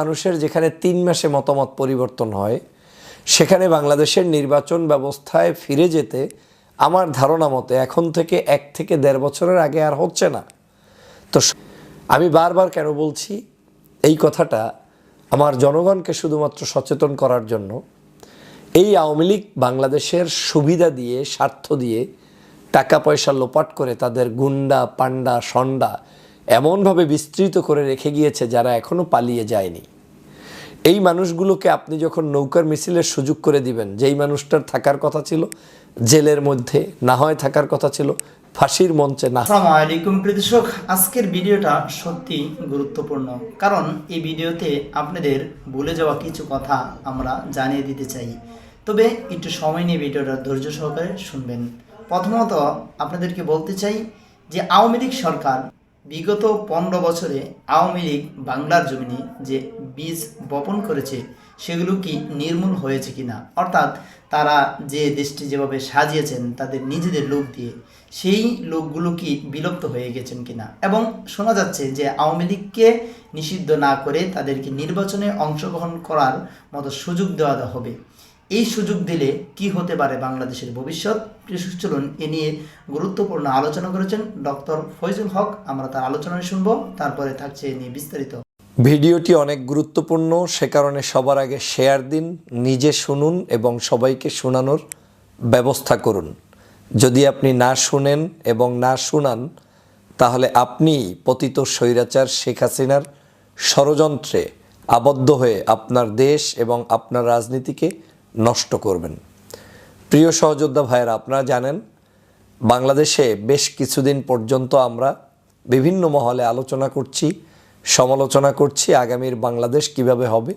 মানুষের যেখানে তিন মাসে মতামত পরিবর্তন হয়, সেখানে বাংলাদেশের নির্বাচন ব্যবস্থায় ফিরে যেতে আমার ধারণা মতে এখন থেকে এক থেকে দেড় বছরের আগে আর হচ্ছে না। তো আমি বারবার কেন বলছি, এই কথাটা আমার জনগণকে শুধুমাত্র সচেতন করার জন্য। এই আওয়ামী লীগ বাংলাদেশের সুবিধা দিয়ে, স্বার্থ দিয়ে টাকা পয়সা লোপাট করে তাদের গুন্ডা পান্ডা সন্ডা এমনভাবে বিস্তৃত করে রেখে গিয়েছে যারা এখনও পালিয়ে যায়নি। এই মানুষগুলোকে আপনি যখন নৌকার মিছিলের সুযোগ করে দিবেন, যেই মানুষটার থাকার কথা ছিল, জেলের মধ্যে, না হয় থাকার কথা ছিল, ফাঁসির মঞ্চে না আসসালামু আলাইকুম প্রিয় আজকের ভিডিওটা সত্যি গুরুত্বপূর্ণ, কারণ এই ভিডিওতে আপনাদের ভুলে যাওয়া কিছু কথা আমরা জানিয়ে দিতে চাই। তবে একটু সময় নিয়ে ভিডিওটা ধৈর্য সহকারে শুনবেন। প্রথমত আপনাদেরকে বলতে চাই যে আওয়ামী লীগ সরকার বিগত পনেরো বছরে আওয়ামী লীগ বাংলার জমিনে যে বীজ বপন করেছে, সেগুলো কি নির্মূল হয়েছে কিনা? অর্থাৎ তারা যে দেশটি যেভাবে সাজিয়েছেন, তাদের নিজেদের লোক দিয়ে, সেই লোকগুলো কি বিলুপ্ত হয়ে গেছেন কিনা? এবং শোনা যাচ্ছে যে আওয়ামী লীগকে নিষিদ্ধ না করে তাদেরকে নির্বাচনে অংশগ্রহণ করার মতো সুযোগ দেওয়া হবে। এই সুযোগ দিলে কি হতে পারে বাংলাদেশের ভবিষ্যৎ? চলুন এ নিয়ে গুরুত্বপূর্ণ আলোচনা করেছেন ডক্টর ফয়জুল হক। আমরা তার আলোচনা শুনব। তারপরে থাকছে এ নিয়ে বিস্তারিত। ভিডিওটি অনেক গুরুত্বপূর্ণ। সে কারণে সবার আগে শেয়ার দিন, নিজে শুনুন এবং সবাইকে শোনানোর ব্যবস্থা করুন। যদি আপনি না শুনেন এবং না শুনান, তাহলে আপনি পতিত স্বৈরাচার শেখ হাসিনার ষড়যন্ত্রে আবদ্ধ হয়ে আপনার দেশ এবং আপনার রাজনীতিকে নষ্ট করবেন। প্রিয় সহযোদ্ধা ভাইয়েরা, আপনারা জানেন, বাংলাদেশে বেশ কিছুদিন পর্যন্ত আমরা বিভিন্ন মহলে আলোচনা করছি, সমালোচনা করছি আগামীর বাংলাদেশ কীভাবে হবে,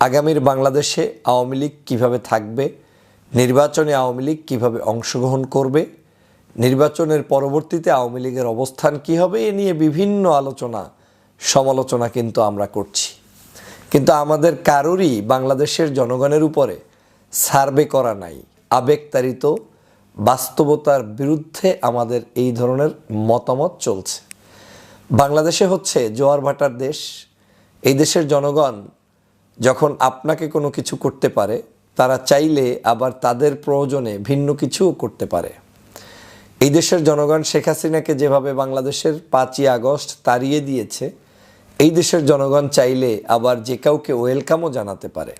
আগামীর বাংলাদেশে আওয়ামী লীগ কীভাবে থাকবে, নির্বাচনে আওয়ামী লীগ কীভাবে অংশগ্রহণ করবে, নির্বাচনের পরবর্তীতে আওয়ামী লীগের অবস্থান কী হবে, এ নিয়ে বিভিন্ন আলোচনা, সমালোচনা কিন্তু আমরা করছি। কিন্তু আমাদের কারোরই বাংলাদেশের জনগণের উপরে সার্ভে করা নাই, আবেগতাড়িত, বাস্তবতার বিরুদ্ধে আমাদের এই ধরনের মতামত চলছে। বাংলাদেশে হচ্ছে জোয়ার ভাটার দেশ। এই দেশের জনগণ যখন আপনাকে কোনো কিছু করতে পারে, তারা চাইলে আবার তাদের প্রয়োজনে ভিন্ন কিছুও করতে পারে। এই দেশের জনগণ শেখ হাসিনাকে যেভাবে বাংলাদেশের পাঁচই আগস্ট তাড়িয়ে দিয়েছে, এই দেশের জনগণ চাইলে আবার যে কাউকে ওয়েলকামও জানাতে পারে।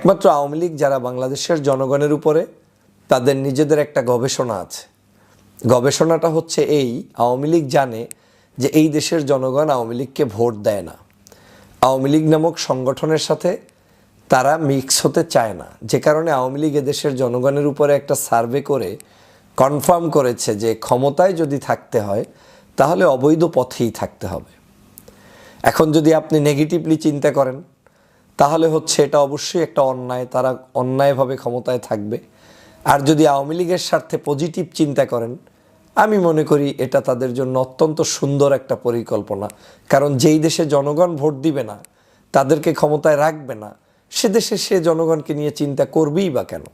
একমাত্র আওয়ামী লীগ যারা বাংলাদেশের জনগণের উপরে, তাদের নিজেদের একটা গবেষণা আছে। গবেষণাটা হচ্ছে এই, আওয়ামী লীগ জানে যে এই দেশের জনগণ আওয়ামী লীগকে ভোট দেয় না। আওয়ামী লীগ নামক সংগঠনের সাথে তারা মিক্স হতে চায় না। যে কারণে আওয়ামী লীগ এদেশের জনগণের উপরে একটা সার্ভে করে কনফার্ম করেছে যে ক্ষমতায় যদি থাকতে হয়, তাহলে অবৈধ পথেই থাকতে হবে। এখন যদি আপনি নেগেটিভলি চিন্তা করেন তাহলে হচ্ছে এটা অবশ্যই একটা অন্যায়, তারা অন্যায়ভাবে ক্ষমতায় থাকবে। আর যদি আওয়ামী লীগের স্বার্থে পজিটিভ চিন্তা করেন, আমি মনে করি এটা তাদের জন্য অত্যন্ত সুন্দর একটা পরিকল্পনা। কারণ যেই দেশে জনগণ ভোট দিবে না, তাদেরকে ক্ষমতায় রাখবে না, সে দেশে সে জনগণকে নিয়ে চিন্তা করবেই বা কেন?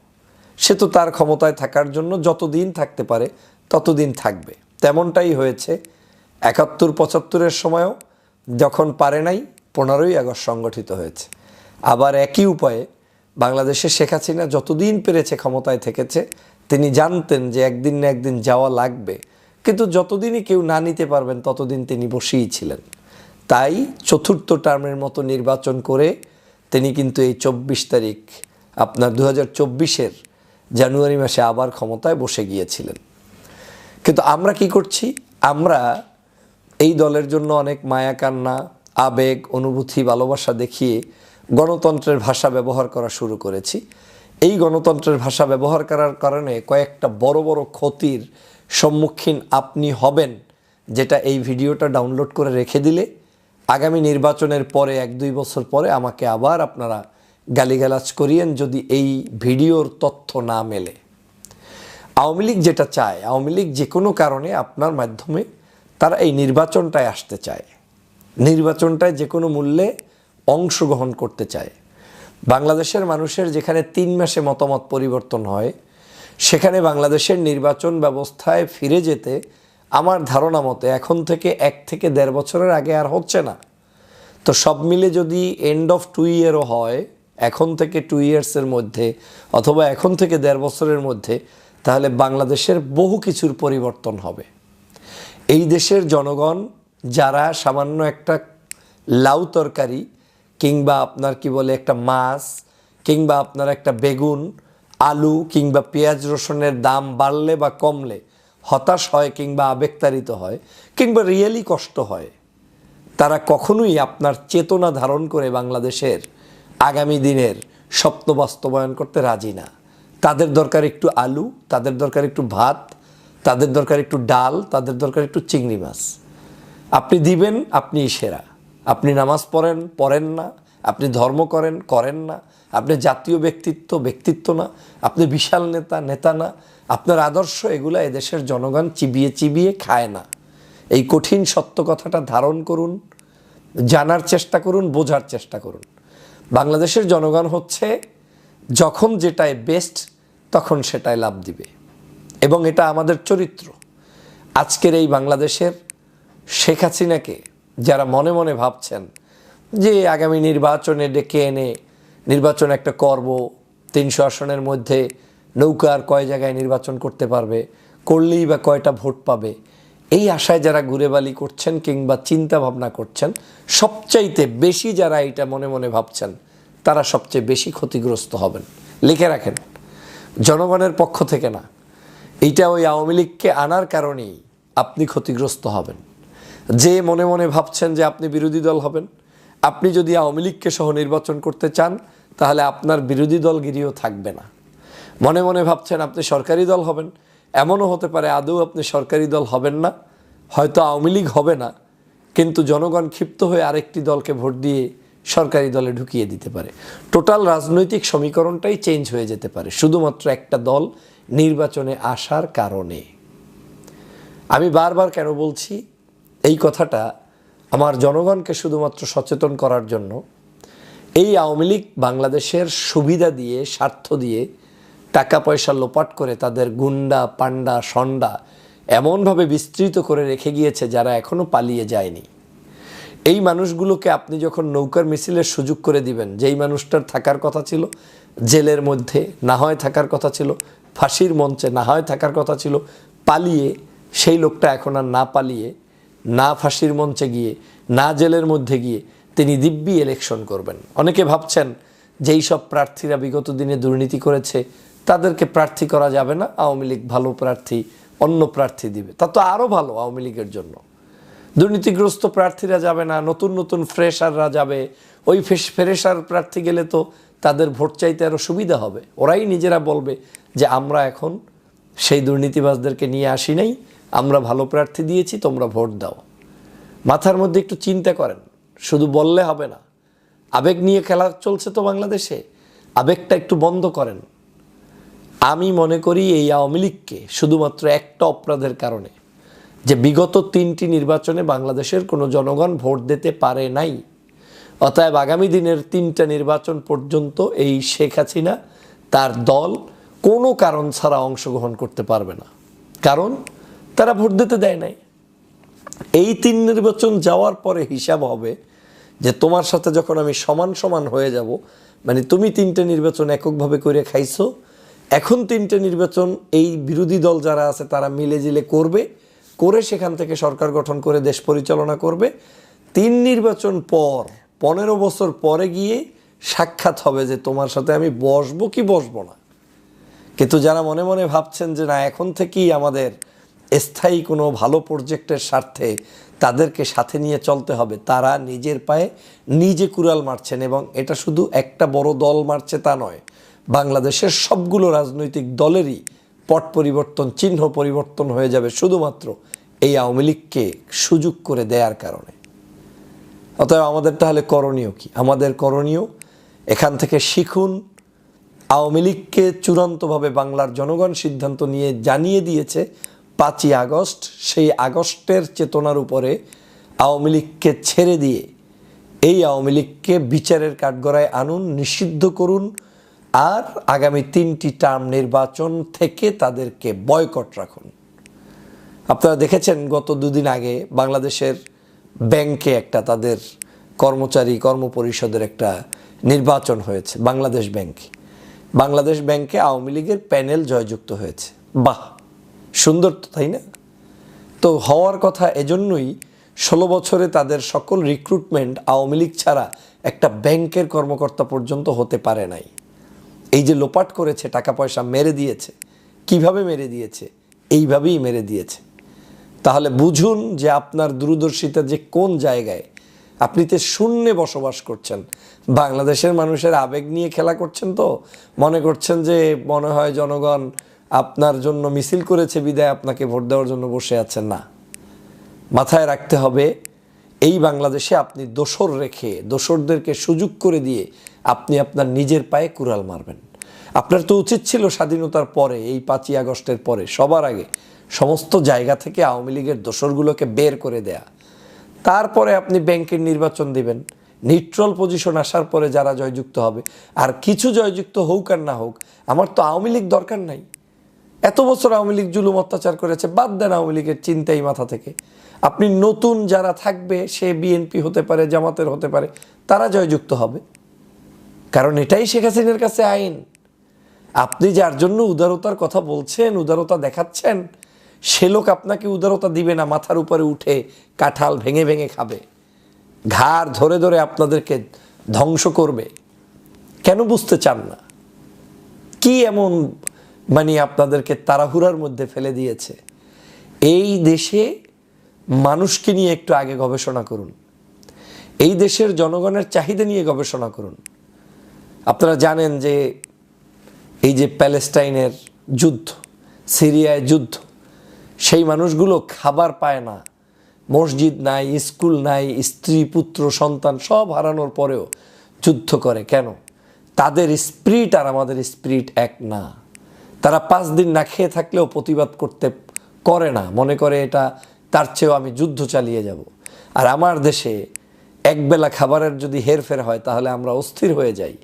সে তো তার ক্ষমতায় থাকার জন্য যতদিন থাকতে পারে, ততদিন থাকবে। তেমনটাই হয়েছে একাত্তর পঁচাত্তরের সময়ও, যখন পারে নাই, পনেরোই আগস্ট সংগঠিত হয়েছে। আবার একই উপায়ে বাংলাদেশে শেখ হাসিনা যতদিন পেরেছে ক্ষমতায় থেকেছে, তিনি জানতেন যে একদিন না একদিন যাওয়া লাগবে। কিন্তু যতদিনই কেউ না নিতে পারবেন, ততদিন তিনি বসেই ছিলেন। তাই চতুর্থ টার্মের মতো নির্বাচন করে তিনি কিন্তু এই চব্বিশ তারিখ, আপনার দু হাজার জানুয়ারি মাসে আবার ক্ষমতায় বসে গিয়েছিলেন। কিন্তু আমরা কি করছি? আমরা এই দলের জন্য অনেক মায়া কান্না, আবেগ, অনুভূতি, ভালোবাসা দেখিয়ে গণতন্ত্রের ভাষা ব্যবহার করা শুরু করেছি। এই গণতন্ত্রের ভাষা ব্যবহার করার কারণে কয়েকটা বড় বড় ক্ষতির সম্মুখীন আপনি হবেন, যেটা এই ভিডিওটা ডাউনলোড করে রেখে দিলে আগামী নির্বাচনের পরে, এক দুই বছর পরে আমাকে আবার আপনারা গালিগালাজ করিয়েন যদি এই ভিডিওর তথ্য না মেলে। আওয়ামী লীগ যেটা চায়, আওয়ামী লীগ যে কোনো কারণে আপনার মাধ্যমে তারা এই নির্বাচনটায় আসতে চায়। নির্বাচনটায় যে কোনো মূল্যে অংশগ্রহণ করতে চায়। বাংলাদেশের মানুষের যেখানে তিন মাসে মতামত পরিবর্তন হয়, সেখানে বাংলাদেশের নির্বাচন ব্যবস্থায় ফিরে যেতে আমার ধারণা মতে এখন থেকে এক থেকে দেড় বছরের আগে আর হচ্ছে না। তো সব মিলে যদি এন্ড অফ টু ইয়ারও হয়, এখন থেকে টু ইয়ার্সের মধ্যে অথবা এখন থেকে দেড় বছরের মধ্যে, তাহলে বাংলাদেশের বহু কিছুর পরিবর্তন হবে। এই দেশের জনগণ, যারা সামান্য একটা লাউ তরকারি কিংবা আপনার কি বলে একটা মাছ, কিংবা আপনার একটা বেগুন, আলু, কিংবা পেঁয়াজ রসুনের দাম বাড়লে বা কমলে হতাশ হয় কিংবা আবেগতাড়িত হয়, কিংবা রিয়েলি কষ্ট হয়, তারা কখনোই আপনার চেতনা ধারণ করে বাংলাদেশের আগামী দিনের স্বপ্ন বাস্তবায়ন করতে রাজি না। তাদের দরকার একটু আলু, তাদের দরকার একটু ভাত, তাদের দরকার একটু ডাল, তাদের দরকার একটু চিংড়ি মাছ। আপনি দিবেন আপনি সেরা। আপনি নামাজ পড়েন পড়েন না। আপনি ধর্ম করেন করেন না। আপনি জাতীয় ব্যক্তিত্ব ব্যক্তিত্ব না। আপনি বিশাল নেতা নেতা না। আপনার আদর্শ এগুলা এদেশের জনগণ চিবিয়ে চিবিয়ে খায় না। এই কঠিন সত্য কথাটা ধারণ করুন, জানার চেষ্টা করুন, বোঝার চেষ্টা করুন। বাংলাদেশের জনগণ হচ্ছে, যখন যেটাই বেস্ট তখন সেটাই লাভ দিবে। এবং এটা আমাদের চরিত্র। আজকের এই বাংলাদেশের শেখ হাসিনাকে যারা মনে মনে ভাবছেন যে আগামী নির্বাচনে ডেকে এনে নির্বাচন একটা করব, তিনশো আসনের মধ্যে নৌকা আর কয় জায়গায় নির্বাচন করতে পারবে, করলেই বা কয়টা ভোট পাবে, এই আশায় যারা ঘুরেবালি করছেন কিংবা চিন্তা ভাবনা করছেন, সবচাইতে বেশি যারা এটা মনে মনে ভাবছেন, তারা সবচেয়ে বেশি ক্ষতিগ্রস্ত হবেন। লিখে রাখেন, জনগণের পক্ষ থেকে না, এইটা ওই আওয়ামী লীগকে আনার কারণেই আপনি ক্ষতিগ্রস্ত হবেন। যে মনে মনে ভাবছেন যে আপনি বিরোধী দল হবেন, আপনি যদি আওয়ামী লীগকে সহ নির্বাচন করতে চান, তাহলে আপনার বিরোধী দলগিরিও থাকবে না। মনে মনে ভাবছেন আপনি সরকারি দল হবেন, এমনও হতে পারে আদৌ আপনি সরকারি দল হবেন না, হয়তো আওয়ামী লীগ হবে না, কিন্তু জনগণ ক্ষিপ্ত হয়ে আরেকটি দলকে ভোট দিয়ে সরকারি দলে ঢুকিয়ে দিতে পারে। টোটাল রাজনৈতিক সমীকরণটাই চেঞ্জ হয়ে যেতে পারে, শুধুমাত্র একটা দল নির্বাচনে আসার কারণে। আমি বারবার কেন বলছি এই কথাটা আমার জনগণকে শুধুমাত্র সচেতন করার জন্য এই আওয়ামী লীগ বাংলাদেশের সুবিধা দিয়ে, স্বার্থ দিয়ে টাকা পয়সা লোপাট করে তাদের গুন্ডা পান্ডা সন্ডা এমনভাবে বিস্তৃত করে রেখে গিয়েছে যারা এখনও পালিয়ে যায়নি। এই মানুষগুলোকে আপনি যখন নৌকার মিছিলের সুযোগ করে দিবেন, যেই মানুষটার থাকার কথা ছিল, জেলের মধ্যে না হয় থাকার কথা ছিল, ফাঁসির মঞ্চে না হয় থাকার কথা ছিল, পালিয়ে সেই লোকটা এখন আর না পালিয়ে না ফাঁসির মঞ্চে গিয়ে, না জেলের মধ্যে গিয়ে তিনি দিব্যি ইলেকশন করবেন। অনেকে ভাবছেন যেই সব প্রার্থীরা বিগত দিনে দুর্নীতি করেছে, তাদেরকে প্রার্থী করা যাবে না, আওয়ামী লীগ ভালো প্রার্থী, অন্য প্রার্থী দিবে। তা তো আরও ভালো আওয়ামী লীগের জন্য। দুর্নীতিগ্রস্ত প্রার্থীরা যাবে না, নতুন নতুন ফ্রেশাররা যাবে। ওই ফ্রেশার প্রার্থী গেলে তো তাদের ভোট চাইতে আরও সুবিধা হবে। ওরাই নিজেরা বলবে যে আমরা এখন সেই দুর্নীতিবাজদেরকে নিয়ে আসি নাই আমরা ভালো প্রার্থী দিয়েছি, তোমরা ভোট দাও। মাথার মধ্যে একটু চিন্তা করেন, শুধু বললে হবে না। আবেগ নিয়ে খেলা চলছে তো বাংলাদেশে, আবেগটা একটু বন্ধ করেন। আমি মনে করি এই আওয়ামী লীগকে শুধুমাত্র একটা অপরাধের কারণে, যে বিগত তিনটি নির্বাচনে বাংলাদেশের কোনো জনগণ ভোট দিতে পারে নাই। অতএব আগামী দিনের তিনটা নির্বাচন পর্যন্ত এই শেখ হাসিনা তার দল কোনো কারণ ছাড়া অংশগ্রহণ করতে পারবে না। কারণ তারা ভোট দিতে দেয় নাই। এই তিন নির্বাচন যাওয়ার পরে হিসাব হবে যে তোমার সাথে যখন আমি সমান সমান হয়ে যাব মানে তুমি তিনটে নির্বাচন এককভাবে করে খাইছো, এখন তিনটে নির্বাচন এই বিরোধী দল যারা আছে তারা মিলে জিলে করবে, করে সেখান থেকে সরকার গঠন করে দেশ পরিচালনা করবে। তিন নির্বাচন পর, পনেরো বছর পরে গিয়ে সাক্ষাৎ হবে যে তোমার সাথে আমি বসবো কি বসবো না। কিন্তু যারা মনে মনে ভাবছেন যে না, এখন থেকেই আমাদের স্থায়ী কোনো ভালো প্রজেক্টের স্বার্থে তাদেরকে সাথে নিয়ে চলতে হবে। তারা নিজের পায়ে নিজে কুড়াল মারছেন এবং এটা শুধু একটা বড় দল মারছে তা নয়। বাংলাদেশের সবগুলো রাজনৈতিক দলেরই পট পরিবর্তন, চিহ্ন পরিবর্তন হয়ে যাবে শুধুমাত্র এই আওয়ামী লীগকে সুযোগ করে দেওয়ার কারণে। অতএব আমাদের তাহলে করণীয় কি? আমাদের করণীয় এখান থেকে শিখুন, আওয়ামী লীগকে চূড়ান্তভাবে বাংলার জনগণ সিদ্ধান্ত নিয়ে জানিয়ে দিয়েছে পাঁচই আগস্ট, সেই আগস্টের চেতনার উপরে আওয়ামী লীগকে ছেড়ে দিয়ে এই আওয়ামী লীগকে বিচারের কাঠগড়ায় আনুন, নিষিদ্ধ করুন আর আগামী তিনটি টার্ম নির্বাচন থেকে তাদেরকে বয়কট রাখুন। আপনারা দেখেছেন গত দুদিন আগে বাংলাদেশের ব্যাংকে একটা তাদের কর্মচারী কর্মপরিষদের একটা নির্বাচন হয়েছে, বাংলাদেশ ব্যাংকে। বাংলাদেশ ব্যাংকে আওয়ামী লীগের প্যানেল জয়যুক্ত হয়েছে। বাহ! সুন্দর তো, তাই না? তো হওয়ার কথা এজন্যই ষোলো বছরে তাদের সকল রিক্রুটমেন্ট আওয়ামী লীগ ছাড়া একটা ব্যাংকের কর্মকর্তা পর্যন্ত হতে পারে নাই। এই যে লোপাট করেছে, টাকা পয়সা মেরে দিয়েছে, কীভাবে মেরে দিয়েছে? এইভাবেই মেরে দিয়েছে। তাহলে বুঝুন যে আপনার দূরদর্শিতা যে কোন জায়গায়। আপনি তো শূন্যে বসবাস করছেন। বাংলাদেশের মানুষের আবেগ নিয়ে খেলা করছেন তো। মনে করছেন যে মনে হয় জনগণ আপনার জন্য মিছিল করেছে বিদায়, আপনাকে ভোট দেওয়ার জন্য বসে আছেন না। মাথায় রাখতে হবে, এই বাংলাদেশে আপনি দোসর রেখে দোসরদেরকে সুযোগ করে দিয়ে আপনি আপনার নিজের পায়ে কুড়াল মারবেন। আপনার তো উচিত ছিল স্বাধীনতার পরে, এই পাঁচই আগস্টের পরে, সবার আগে সমস্ত জায়গা থেকে আওয়ামী লীগের দোসরগুলোকে বের করে দেয়া। তারপরে আপনি ব্যাংকের নির্বাচন দিবেন। নিউট্রাল পজিশন আসার পরে যারা জয়যুক্ত হবে, আর কিছু জয়যুক্ত হোক আর না হোক, আমার তো আওয়ামী লীগ দরকার নাই। এত বছর আওয়ামী লীগ জুলুম অত্যাচার করেছে, বাদ দেন আওয়ামী লীগের চিন্তাই মাথা থেকে। আপনি নতুন যারা থাকবে, সে বিএনপি হতে পারে, জামাতের হতে পারে, তারা জয়যুক্ত হবে। কারণ এটাই শেখ হাসিনার কাছে আইন। আপনি যার জন্য উদারতার কথা বলছেন, উদারতা দেখাচ্ছেন, সে লোক আপনাকে উদারতা দিবে না, মাথার উপরে উঠে কাঁঠাল ভেঙে ভেঙে খাবে। ঘাড় ধরে ধরে আপনাদেরকে ধ্বংস করবে। কেন বুঝতে চান না? কি এমন মানে আপনাদেরকে তাড়াহুড়ার মধ্যে ফেলে দিয়েছে। এই দেশে মানুষকে নিয়ে একটু আগে গবেষণা করুন। এই দেশের জনগণের চাহিদা নিয়ে গবেষণা করুন। আপনারা জানেন যে এই যে প্যালেস্টাইনের যুদ্ধ, সিরিয়ায় যুদ্ধ, সেই মানুষগুলো খাবার পায় না। মসজিদ নাই, স্কুল নাই, স্ত্রী, পুত্র, সন্তান সব হারানোর পরেও যুদ্ধ করে। কেন? তাদের স্পিরিট আর আমাদের স্পিরিট এক না। তারা পাঁচ দিন না খেয়ে থাকলেও প্রতিবাদ করতে করে না। মনে করে এটা তার চেয়েও আমি যুদ্ধ চালিয়ে যাব। আর আমার দেশে একবেলা খাবারের যদি হেরফের হয়, তাহলে আমরা অস্থির হয়ে যাই।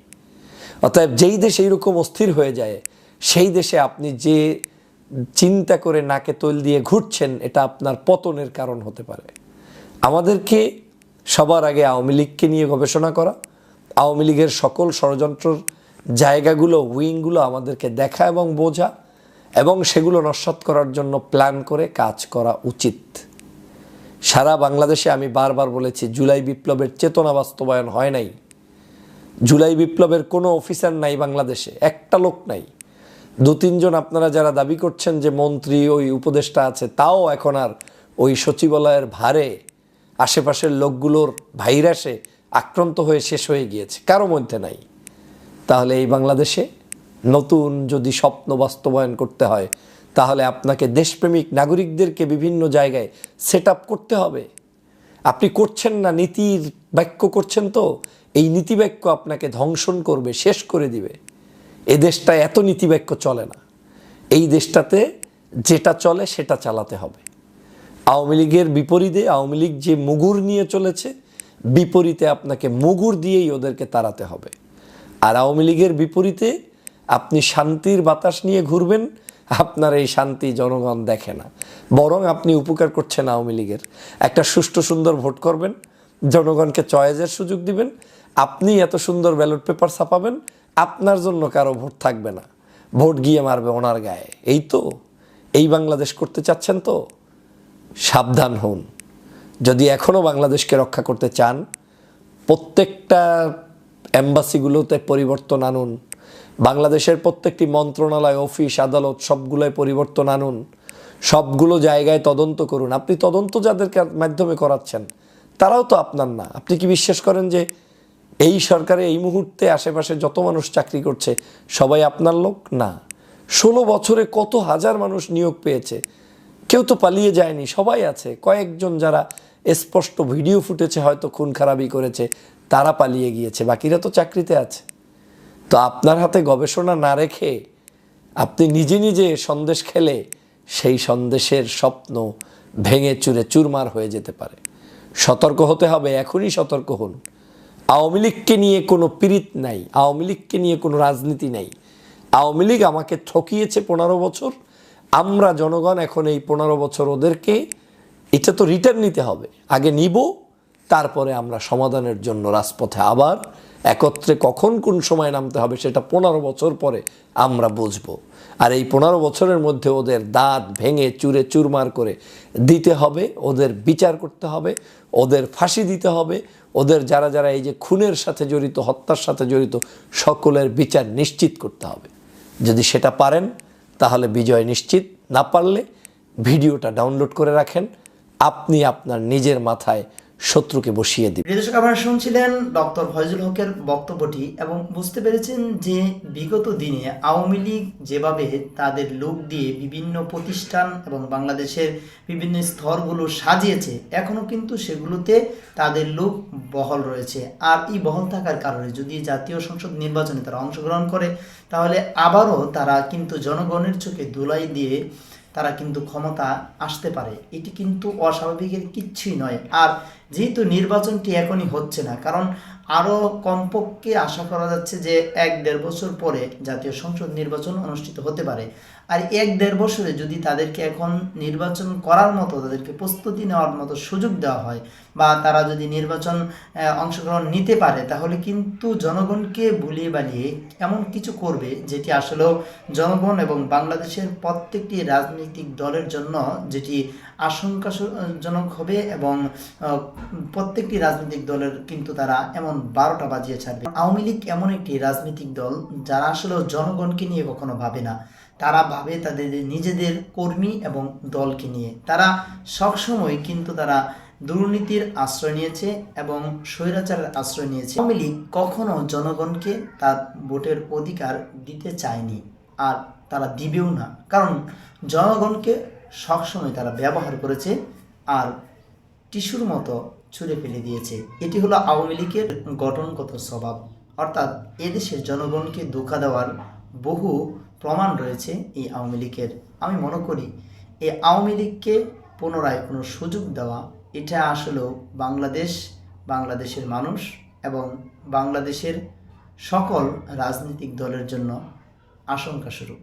অতএব যেই দেশে এইরকম অস্থির হয়ে যায়, সেই দেশে আপনি যে চিন্তা করে নাকে তৈল দিয়ে ঘুরছেন, এটা আপনার পতনের কারণ হতে পারে। আমাদেরকে সবার আগে আওয়ামী লীগকে নিয়ে গবেষণা করা। আওয়ামী লীগের সকল ষড়যন্ত্রর জায়গাগুলো, উইংগুলো আমাদেরকে দেখা এবং বোঝা এবং সেগুলো নস্বাত করার জন্য প্ল্যান করে কাজ করা উচিত। সারা বাংলাদেশে আমি বারবার বলেছি, জুলাই বিপ্লবের চেতনা বাস্তবায়ন হয় নাই। জুলাই বিপ্লবের কোনো অফিসার নাই বাংলাদেশে, একটা লোক নাই। দু তিনজন আপনারা যারা দাবি করছেন যে মন্ত্রী, ওই উপদেষ্টা আছে, তাও এখন আর ওই সচিবালয়ের ভারে আশেপাশের লোকগুলোর ভাইরাসে আক্রান্ত হয়ে শেষ হয়ে গিয়েছে, কারও মধ্যে নাই। তাহলে এই বাংলাদেশে নতুন যদি স্বপ্ন বাস্তবায়ন করতে হয়, তাহলে আপনাকে দেশপ্রেমিক নাগরিকদেরকে বিভিন্ন জায়গায় সেট করতে হবে। আপনি করছেন না, নীতির বাক্য করছেন তো, এই নীতি বাক্য আপনাকে ধ্বংসন করবে, শেষ করে দিবে। এ দেশটায় এত নীতি বাক্য চলে না। এই দেশটাতে যেটা চলে সেটা চালাতে হবে। আওয়ামী লীগের বিপরীতে, আওয়ামী লীগ যে মুগুর নিয়ে চলেছে, বিপরীতে আপনাকে মুগুর দিয়েই ওদেরকে তাড়াতে হবে। আর আওয়ামী লীগের বিপরীতে আপনি শান্তির বাতাস নিয়ে ঘুরবেন, আপনার এই শান্তি জনগণ দেখে না। বরং আপনি উপকার করছেন আওয়ামী লীগের। একটা সুষ্ঠু সুন্দর ভোট করবেন, জনগণকে চয়েসের সুযোগ দিবেন, আপনি এত সুন্দর ব্যালট পেপার ছাপাবেন, আপনার জন্য কারও ভোট থাকবে না। ভোট গিয়ে মারবে ওনার গায়ে। এই তো, এই বাংলাদেশ করতে চাচ্ছেন তো, সাবধান হন। যদি এখনও বাংলাদেশকে রক্ষা করতে চান, প্রত্যেকটা অ্যাম্বাসিগুলোতে পরিবর্তন আনুন। বাংলাদেশের প্রত্যেকটি মন্ত্রণালয়, অফিস, আদালত সবগুলোয় পরিবর্তন আনুন। সবগুলো জায়গায় তদন্ত করুন। আপনি তদন্ত যাদের মাধ্যমে করাচ্ছেন, তারাও তো আপনার না। আপনি কি বিশ্বাস করেন যে এই সরকারে এই মুহূর্তে আশেপাশে যত মানুষ চাকরি করছে, সবাই আপনার লোক? না। ষোলো বছরে কত হাজার মানুষ নিয়োগ পেয়েছে? কেউ তো পালিয়ে যায়নি, সবাই আছে। কয়েকজন যারা স্পষ্ট ভিডিও ফুটেছে, হয়তো খুন খারাপি করেছে, তারা পালিয়ে গিয়েছে, বাকিরা তো চাকরিতে আছে। তো আপনার হাতে গবেষণা না রেখে আপনি নিজে নিজে সন্দেশ খেলে সেই সন্দেশের স্বপ্ন ভেঙে চুরে চুরমার হয়ে যেতে পারে। সতর্ক হতে হবে, এখনই সতর্ক হন। আওয়ামী লীগকে নিয়ে কোনো পীড়িত নাই, আওয়ামী লীগকে নিয়ে কোনো রাজনীতি নাই। আওয়ামী লীগ আমাকে ঠকিয়েছে পনেরো বছর, আমরা জনগণ এখন এই পনেরো বছর ওদেরকে এটা তো রিটার্ন নিতে হবে। আগে নিব, তারপরে আমরা সমাধানের জন্য রাজপথে আবার একত্রে কখন কোন সময় নামতে হবে সেটা পনেরো বছর পরে আমরা বুঝব। আর এই পনেরো বছরের মধ্যে ওদের দাঁত ভেঙে চুরে চুরমার করে দিতে হবে, ওদের বিচার করতে হবে, ওদের ফাঁসি দিতে হবে, ওদের যারা যারা এই যে খুনের সাথে জড়িত, হত্যার সাথে জড়িত, সকলের বিচার নিশ্চিত করতে হবে। যদি সেটা পারেন, তাহলে বিজয় নিশ্চিত, না পারলে ভিডিওটা ডাউনলোড করে রাখেন। আপনি আপনার নিজের মাথায় শত্রুকে বসিয়ে প্রিয় দর্শক আপনারা শুনছিলেন ডক্টর ফয়জুল হকের বক্তব্যটি এবং বুঝতে পেরেছেন যে বিগত দিনে আওয়ামী লীগ যেভাবে তাদের লোক দিয়ে বিভিন্ন প্রতিষ্ঠান এবং বাংলাদেশের বিভিন্ন স্তরগুলো সাজিয়েছে এখনও কিন্তু সেগুলোতে তাদের লোক বহল রয়েছে। আর এই বহল থাকার কারণে যদি জাতীয় সংসদ নির্বাচনে তারা অংশগ্রহণ করে, তাহলে আবারও তারা কিন্তু জনগণের চোখে ধুলাই দিয়ে তারা কিন্তু ক্ষমতা আসতে পারে। এটি কিন্তু অস্বাভাবিকের কিচ্ছুই নয়। আর যেহেতু নির্বাচনটি এখনই হচ্ছে না, কারণ আরও কমপক্ষে আশা করা যাচ্ছে যে এক দেড় বছর পরে জাতীয় সংসদ নির্বাচন অনুষ্ঠিত হতে পারে। আর এক দেড় বছরে যদি তাদেরকে এখন নির্বাচন করার মতো, তাদেরকে প্রস্তুতি নেওয়ার মতো সুযোগ দেওয়া হয় বা তারা যদি নির্বাচন অংশগ্রহণ নিতে পারে, তাহলে কিন্তু জনগণকে ভুলিয়ে বালিয়ে এমন কিছু করবে যেটি আসলেও জনগণ এবং বাংলাদেশের প্রত্যেকটি রাজনৈতিক দলের জন্য যেটি আশঙ্কাজনক হবে এবং প্রত্যেকটি রাজনৈতিক দলের কিন্তু তারা এমন বারোটা বাজিয়ে ছাড়বে। আওয়ামী লীগ এমন একটি রাজনৈতিক দল যারা আসলে জনগণকে নিয়ে কখনো ভাবে না। তারা ভাবে তাদের নিজেদের কর্মী এবং দলকে নিয়ে। তারা সবসময় কিন্তু তারা দুর্নীতির আশ্রয় নিয়েছে এবং স্বৈরাচারের আশ্রয় নিয়েছে। আওয়ামী লীগ কখনো জনগণকে তার ভোটের অধিকার দিতে চায়নি আর তারা দিবেও না। কারণ জনগণকে সবসময় তারা ব্যবহার করেছে আর টিস্যুর মতো ছুঁড়ে ফেলে দিয়েছে। এটি হলো আওয়ামী লীগের গঠনগত স্বভাব। অর্থাৎ এদেশের জনগণকে ধোকা দেওয়ার বহু প্রমাণ রয়েছে এই আওয়ামী লীগের। আমি মনে করি, এই আওয়ামী লীগকে পুনরায় কোনো সুযোগ দেওয়া, এটা আসলেও বাংলাদেশ, বাংলাদেশের মানুষ এবং বাংলাদেশের সকল রাজনৈতিক দলের জন্য আশঙ্কা স্বরূপ